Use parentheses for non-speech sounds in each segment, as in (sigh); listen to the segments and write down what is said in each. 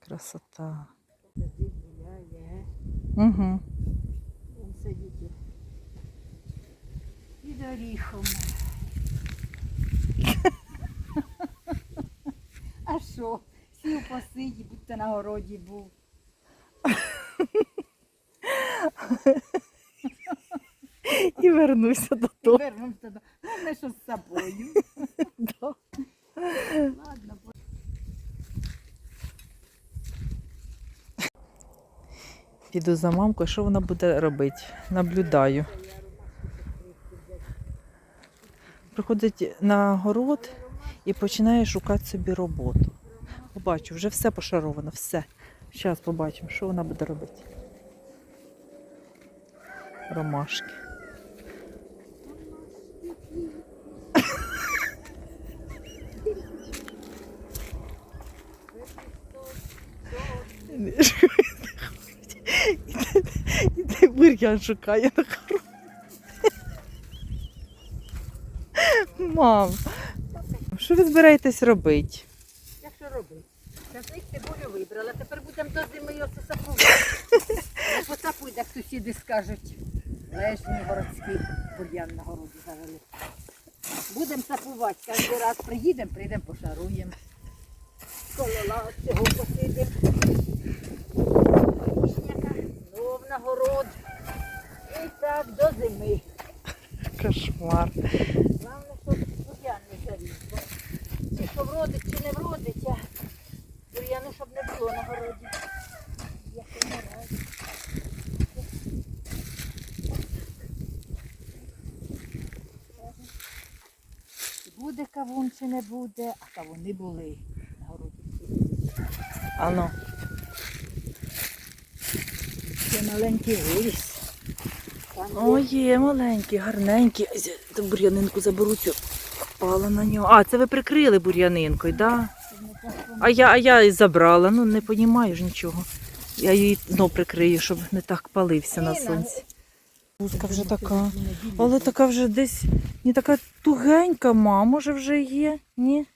Красота. Угу. він сидить під. А що? Сів посидів, будь-то на городі був. І вернуся І додому. вернувся до. Головне, що з собою. (laughs) Ладно, Піду за мамкою, що вона буде робити? Наблюдаю. Приходить на город і починає шукати собі роботу. Побачу, вже все пошаровано, все. Зараз побачимо, що вона буде робити. Ромашки. (laughs) (laughs) Бур'ян шукає на хору. Мам, що ви збираєтесь робити? Як що робити? Часник цибулю вибрала, тепер будемо до зими його сапувати. Не (laughs) посапуй, як сусіди скажуть. Лежні городський бур'ян на городі завели. Будемо сапувати, кожен раз приїдемо, прийдемо, пошаруємо. Колола цього посидимо. Вишняка, знов на город. І так до зими. Кошмар. Главное, щоб бур'ян не заріс. бо Чи що вродить, чи не вродить, а бур'яну, щоб не було на городі. Я ще не раді. Буде кавун чи не буде, а кавуни були на городі. Ано. Це маленький виріс. О, є маленький, гарненький. Ай, зя- Та бур'янинку заберу цю. Впала на нього. А, це ви прикрили бур'янинкою, так? Да? А я, а я і забрала, ну не розумію ж нічого. Я її знов прикрию, щоб не так палився на сонці. Пуска вже така. Але така вже десь не така тугенька, ма, може вже є? Ні?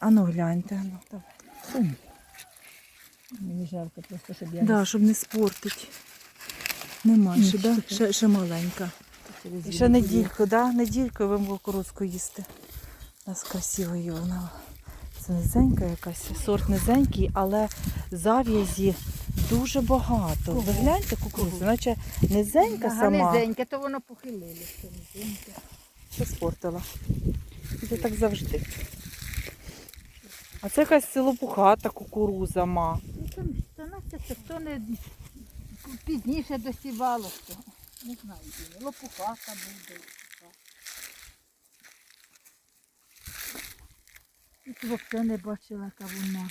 Ану гляньте, ану. Давай. Мені жалко просто, щоб я Да, щоб не спортить. Нема ще, да? ще, ще маленька. І ще недільку, да? недільку ви кукурузку їсти. У нас красиво її вона. Низенька якась, сорт низенький, але зав'язі дуже багато. Ви гляньте кукурудзу, наче низенька сама. Низеньке, то воно похилилося. Що спортила. Це так завжди. А це якась лопухата кукуруза, ма. Ну, там це хто не пізніше досівало, не знаю, лопухата буде. Тут взагалі не бачила кавуна.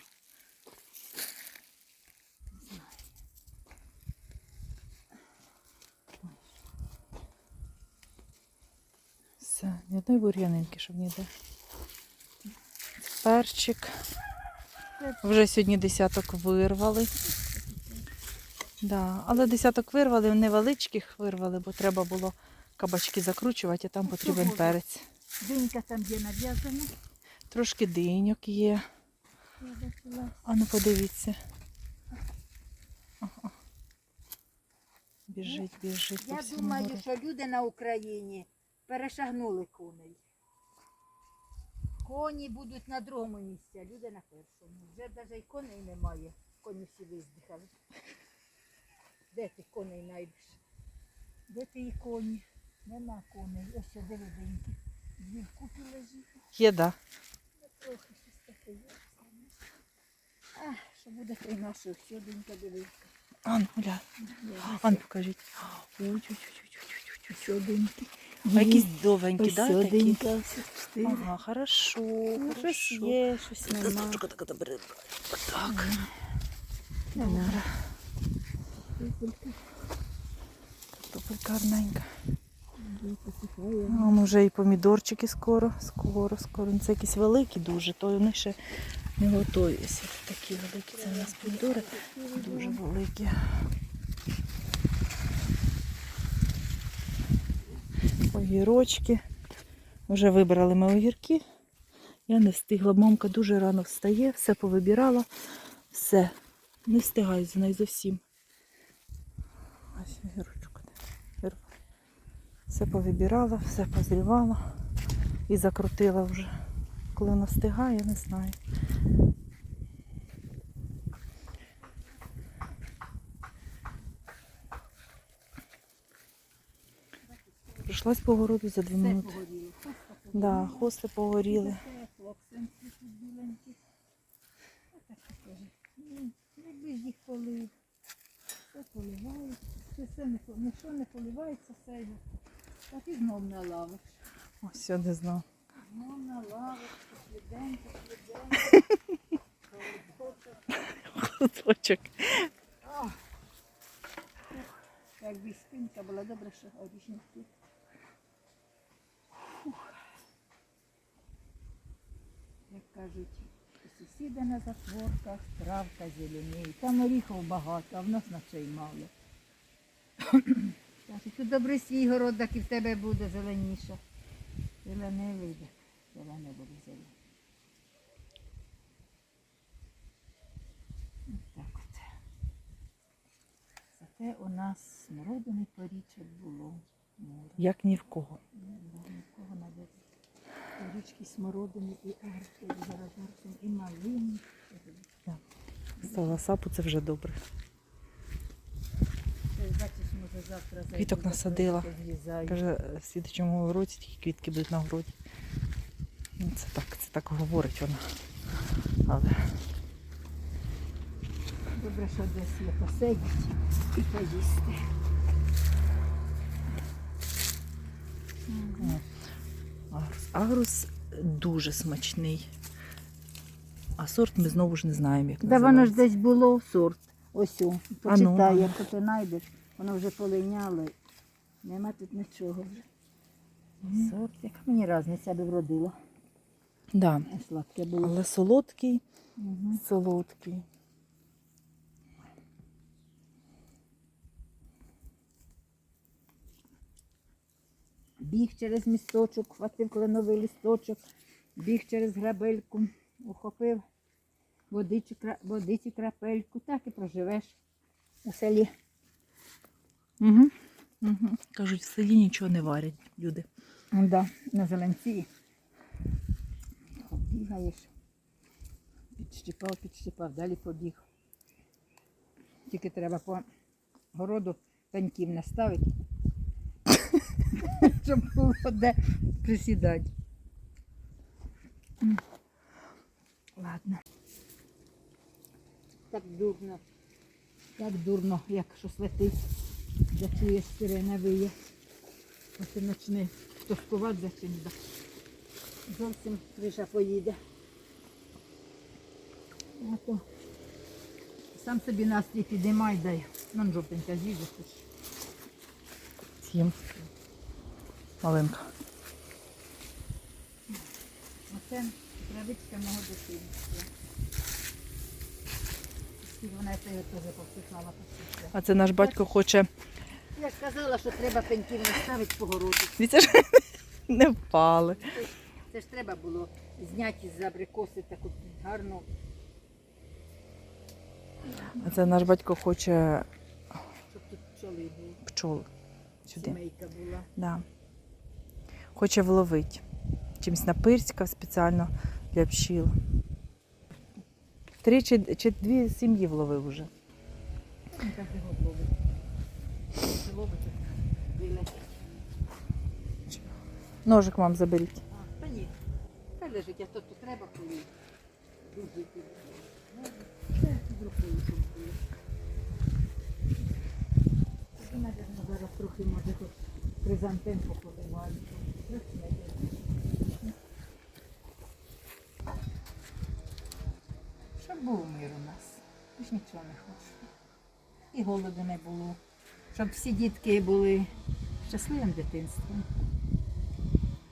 Все, ні одної бур'янинки, щоб ніде. Перчик. Вже сьогодні десяток вирвали. Да. Але десяток вирвали, невеличких вирвали, бо треба було кабачки закручувати, а там потрібен перець. Динька там є нав'язана. Трошки диньок є. А ну подивіться. Ага. Біжить, біжить. Я думаю, городу. що люди на Україні перешагнули коней. Коні будуть на другому місці, а люди на першому. Вже навіть і коней немає. Коні всі виздихали. Де ти коней знайдеш? Де ти і коні? Нема коней. Ось що дивиденьки. Дві вкупі лежить. Є, да. Трохи щось таке є. А, що буде той нашої сьогоденька дивився. А ну, гля. А ну, покажіть. Ой-ой-ой-ой-ой-ой-ой. Сьогоденьки. А якісь довенькі, да, такі? Все чотири. Ага, хорошо, Ну, щось є, щось нема. штучка така добре. Так. Добре. Топелька гарненька. А ну вже і помідорчики скоро, скоро, скоро. Ну, Це якісь великі дуже, то вони ще не готуються. Такі великі. Це у нас помідори дуже великі. Огірочки. Вже вибрали ми огірки. Я не встигла. Мамка дуже рано встає, все повибирала, все. Не встигаю за нею зовсім. Ось гірочку. Все повибирала, все позрівала і закрутила вже. Коли вона встигає, не знаю. Прийшлась по городу за дві минути. Да, хости погоріли. Їх полив. Все поливається. Все, все не, нічого не поливається, все. його. Так і знов на лавиш. Ось не знаю. Знов на лавиш, сліденько, сліденько. Ах. Якби спинка була добре, що орішник тут. Як кажуть, у сусіда на затворках травка зеленіє. Там оріхів багато, а в нас ночей мало. Кажуть, тут добре свій город, так і в тебе буде зеленіше. Зелене вийде, зелене буде зелене. Так от. Зате у нас смородини порічок було море. Як ні в кого. Навіть. Порічки смородини і арки, і зараз і малини. Стала сапу, це вже добре. Це, Бачиш, може завтра зайду, Квіток насадила. Каже, в слідчому році тільки квітки будуть на городі. Ну, це так, це так говорить вона. Але Добре, що десь є посидіти і поїсти. агрус. Агрус дуже смачний. А сорт ми знову ж не знаємо, як Да воно ж десь було сорт. Ось о, почитай, ну. якщо ти знайдеш, воно вже полиняло. Нема тут нічого вже. Сорт, яка мені різниця би вродила. Да. Сладке було. Але солодкий, Угу. солодкий. Біг через місточок, хватив кленовий листочок, біг через грабельку, ухопив водичі, водиці крапельку, так і проживеш у селі. Угу. Угу. Кажуть, в селі нічого не варять люди. Да, на зеленці. Бігаєш. Підщипав, підщипав, далі побіг. Тільки треба по городу пеньків наставити, (laughs) щоб було де присідати. Ладно. Так дурно. Так дурно, як щось летить. Зачуєш сирена виє. Ось почне тоскувати за чим. Зовсім криша поїде. А то сам собі настрій підіймай, дай. Нам жовтенька з'їде. хоч. Сім. Маленька. Оце травичка мого дитинства. Вона це теж повсихала. А це наш батько хоче. Я ж казала, що треба пеньків наставити по городу. Дивіться ж не впали. Це ж треба було зняти з абрикоси таку гарну. А це наш батько хоче Щоб тут пчоли були, пчол сюди. сімейка була. Да. Хоче вловити. Чимось напирська спеціально для пчіл. Три чи, чи дві сім'ї вловив вилетить. Ножик вам заберіть. А, та ні. Та лежить, то тут треба коли. Зараз трохи може тут хризантем пополиваю. Був мир у нас. Ми ж нічого не хочемо. І голоду не було. Щоб всі дітки були щасливим дитинством.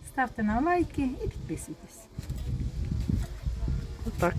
Ставте нам лайки і підписуйтесь. Отак.